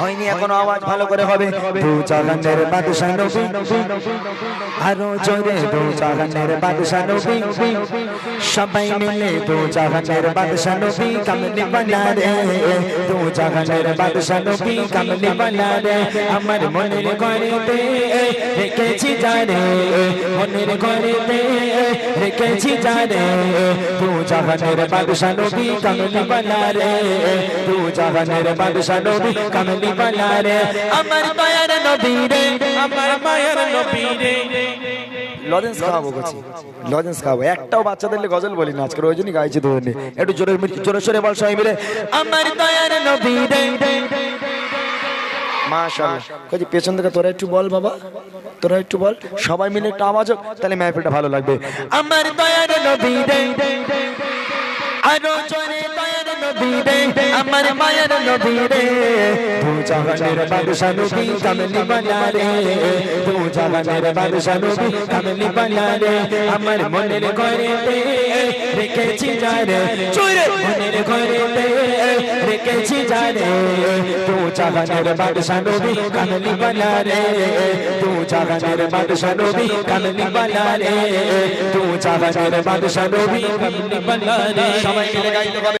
হয়নি এখনও আওয়াজ ভালো করে হবে। দু জাহানের বাদশা আরও জোরে দু জাহানের বাদশা সবাই মিলে দু জাহানের বাদশা নবী বানা রে। দু জাহানের বাদশা নবী বানা রে। আমার মনের ঘরেতে রেখেছি জানে মনের ঘরেতে রেখেছি জানে দু জাহানের বাদশা নবী কামলি বানা রে দু জাহানের বাদশা নবী কামলি বানা রে আমার মায়ের নবী রে আমার মায়ের নবী রে। লজেন্স খাওয়াবো গেছি লজেন্স খাওয়াবো। একটাও বাচ্চা দিলে গজল বলি না আজকের ওই জন্যই গাইছি তোদের একটু জোরে জোরে সরে বল সবাই মিলে আমার দয়ার নবী রে। মাশাআল্লাহ। কই পেছন থেকে তোরা একটু বল বাবা। তোরা একটু বল, সবাই মিলে একটু আওয়াজ হোক, তাহলে মেহফিলটা ভালো লাগবে। আমার দয়ার নবী রে তু জাহানের বাদশা নবী কামলি বানা রে আমার রেখেছি বাদশা নবী কামলি বানা রে তু জাহানের বাদশা নবী কামলি বানা রে তু জাহানের বাদশা নবী কামলি বানা রে সবাই মিলে গাইতে